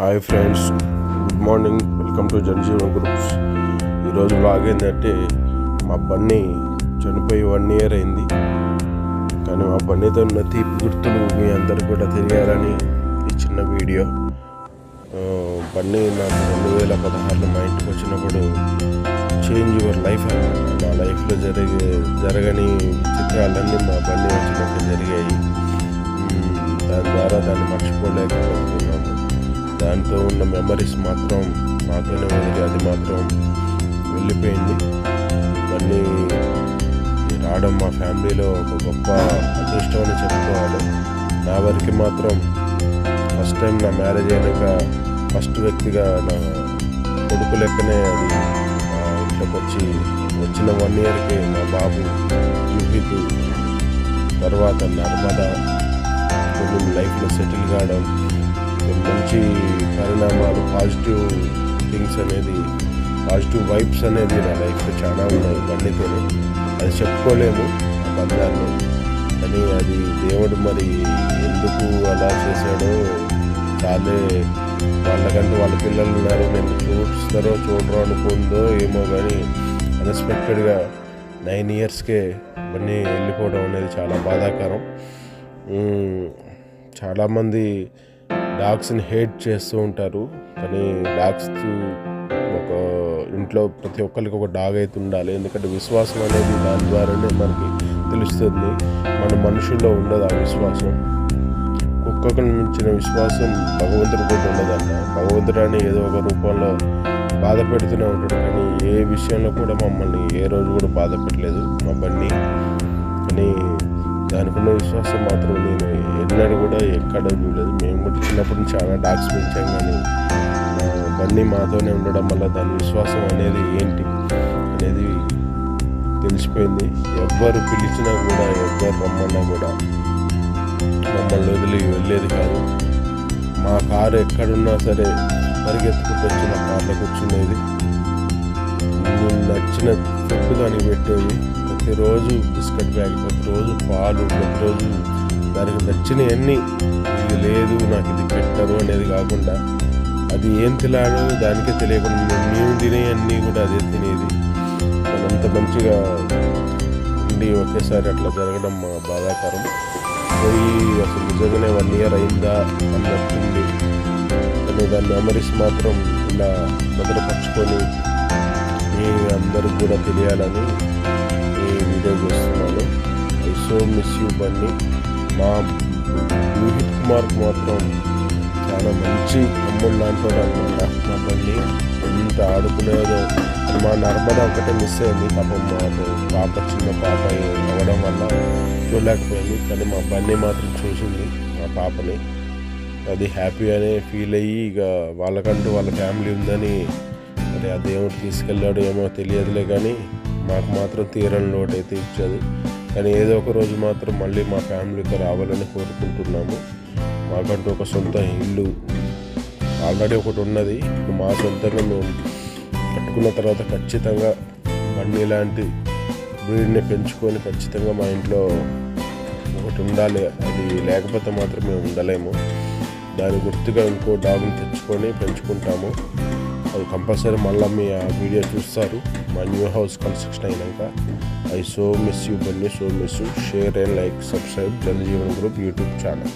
Hi friends good morning welcome to Janajeevan groups ఈరోజు బ్లాగ్ ఏంటంటే మా బన్నీ చనిపోయి వన్ ఇయర్ అయింది. కానీ మా బన్నీతో ఉన్న తీపి గుర్తులు మీ అందరు కూడా తెలియాలని ఈ చిన్న వీడియో బన్నీ నాకు రెండు వేల పదహారులో మా ఇంటికి వచ్చినప్పుడు చేంజ్ యువర్ లైఫ్ అన్నమాట నా లైఫ్లో జరిగే జరగని చిత్రాలన్నీ మా బన్నీ వచ్చినప్పుడు జరిగాయి. దాని ద్వారా దాన్ని మర్చిపోలేకపోతున్నాము. దాంతో ఉన్న మెమరీస్ మాత్రం మాతోనే ఉంది. అది మాత్రం వెళ్ళిపోయింది. మళ్ళీ రావడం మా ఫ్యామిలీలో ఒక గొప్ప అదృష్టం అని చెప్పుకోవాలి. నా వరకు మాత్రం ఫస్ట్ టైం నా మ్యారేజ్ అయినాక ఫస్ట్ వ్యక్తిగా నా కొడుకు లెక్కనే అది ఇంట్లోకి వచ్చి వచ్చిన వన్ ఇయర్కి నా బాబు యూపిక్ తర్వాత నర్మదా కొన్ని లైఫ్లో సెటిల్ కావడం మంచి పరిణామాలు పాజిటివ్ థింగ్స్ అనేది పాజిటివ్ వైబ్స్ అనేది నా లైఫ్లో చాలా ఉన్నాయి బండితో అది చెప్పుకోలేము ఆ బంధాన్ని. కానీ అది దేవుడు మరి ఎందుకు అలా చేశాడో చాలే వాళ్ళకంటే వాళ్ళ పిల్లలు ఉన్నారు నేను చూస్తారో చూడరో అనుకుందో ఏమో కానీ అన్ఎక్స్పెక్టెడ్గా నైన్ ఇయర్స్కే ఇవన్నీ వెళ్ళిపోవడం అనేది చాలా బాధాకరం. చాలామంది డాగ్స్ని హేట్ చేస్తూ ఉంటారు. కానీ డాగ్స్ ఒక ఇంట్లో ప్రతి ఒక్కరికి ఒక డాగ్ అయితే ఉండాలి. ఎందుకంటే విశ్వాసం అనేది దాని ద్వారానే మనకి తెలుస్తుంది. మన మనుషుల్లో ఉండదు ఆ విశ్వాసం. కుక్కకు మించిన విశ్వాసం భగవంతుడి కూడా ఉండదన్న భగవంతుడు అని ఏదో ఒక రూపంలో బాధ పెడుతూనే ఉంటాడు. కానీ ఏ విషయంలో కూడా మమ్మల్ని ఏ రోజు కూడా బాధ పెట్టలేదు మా బండి. కానీ దానిపైన విశ్వాసం మాత్రం నేను ఎన్నడూ కూడా ఎక్కడ చూడలేదు. మేము కూడా చిన్నప్పటి నుంచి చాలా డాగ్స్ పెంచాం కానీ బండి మాతోనే ఉండడం వల్ల దాని విశ్వాసం అనేది ఏంటి అనేది తెలిసిపోయింది. ఎవ్వరు పిలిచినా కూడా ఎవ్వరు రమ్మన్నా కూడా మమ్మల్ని వదిలి వెళ్ళేది కాదు. మా కారు ఎక్కడున్నా సరే పరిగెత్తుకుంటూ వచ్చిన మా కార్లో నచ్చిన ఫుడ్ దానికి పెట్టేది. ప్రతిరోజు బిస్కెట్ బ్యాగ్ ప్రతిరోజు పాలు ప్రతిరోజు దానికి నచ్చినవన్నీ ఇది లేదు నాకు ఇది పెట్టరు అనేది కాకుండా అది ఏం తినాలో దానికే తెలియకుండా మేము- మేము తినేవన్నీ కూడా అదే తినేది. అంత మంచిగా ఉండి ఒకేసారి అట్లా జరగడం మా బాధాకరం. పోయి అసలు నిజంగానే వన్ ఇయర్ అయిందా అన్నట్టుంది కానీ దాని మెమరీస్ మాత్రం ఇలా భద్రపరచుకొని అందరికి కూడా తెలియాలని వీడియో చేస్తున్నాను. I so miss you Bunny మా రోహిత్ కుమార్కి మాత్రం చాలా మంచి అమ్ముడు లాంటి అనమాట మా బండి ఎంత ఆడుకునేదో. మా నర్మదా ఒకటే మిస్ అయింది. పాపం మాకు పాప చిన్న పాప అవ్వడం వల్ల చూడలేకపోయింది. కానీ మా బండి మాత్రం చూసింది మా పాపని. అది హ్యాపీ అనే ఫీల్ అయ్యి ఇక వాళ్ళకంటూ వాళ్ళ ఫ్యామిలీ ఉందని మరి ఆ దేవుడు తీసుకెళ్ళాడు ఏమో తెలియదులే కానీ మాకు మాత్రం తీరని లోటు అయితే ఇచ్చేది. కానీ ఏదో ఒక రోజు మాత్రం మళ్ళీ మా ఫ్యామిలీతో రావాలని కోరుకుంటున్నాము. మాకంటూ ఒక సొంత ఇల్లు ఆల్రెడీ ఒకటి ఉన్నది. మా సొంతంగా మేము కట్టుకున్న తర్వాత ఖచ్చితంగా బండి లాంటి బ్రీడ్ని పెంచుకొని ఖచ్చితంగా మా ఇంట్లో ఒకటి ఉండాలి. అది లేకపోతే మాత్రం మేము ఉండలేము. దాని గుర్తుగా ఇంకో డాగ్ని తెచ్చుకొని పెంచుకుంటాము. అది కంపల్సరీ మళ్ళీ మీ ఆ వీడియో చూస్తారు. మా న్యూ హౌస్ కన్స్ట్రక్షన్ అయినాక I so miss you Bunny so miss you. Share and like subscribe Jeevan group YouTube channel.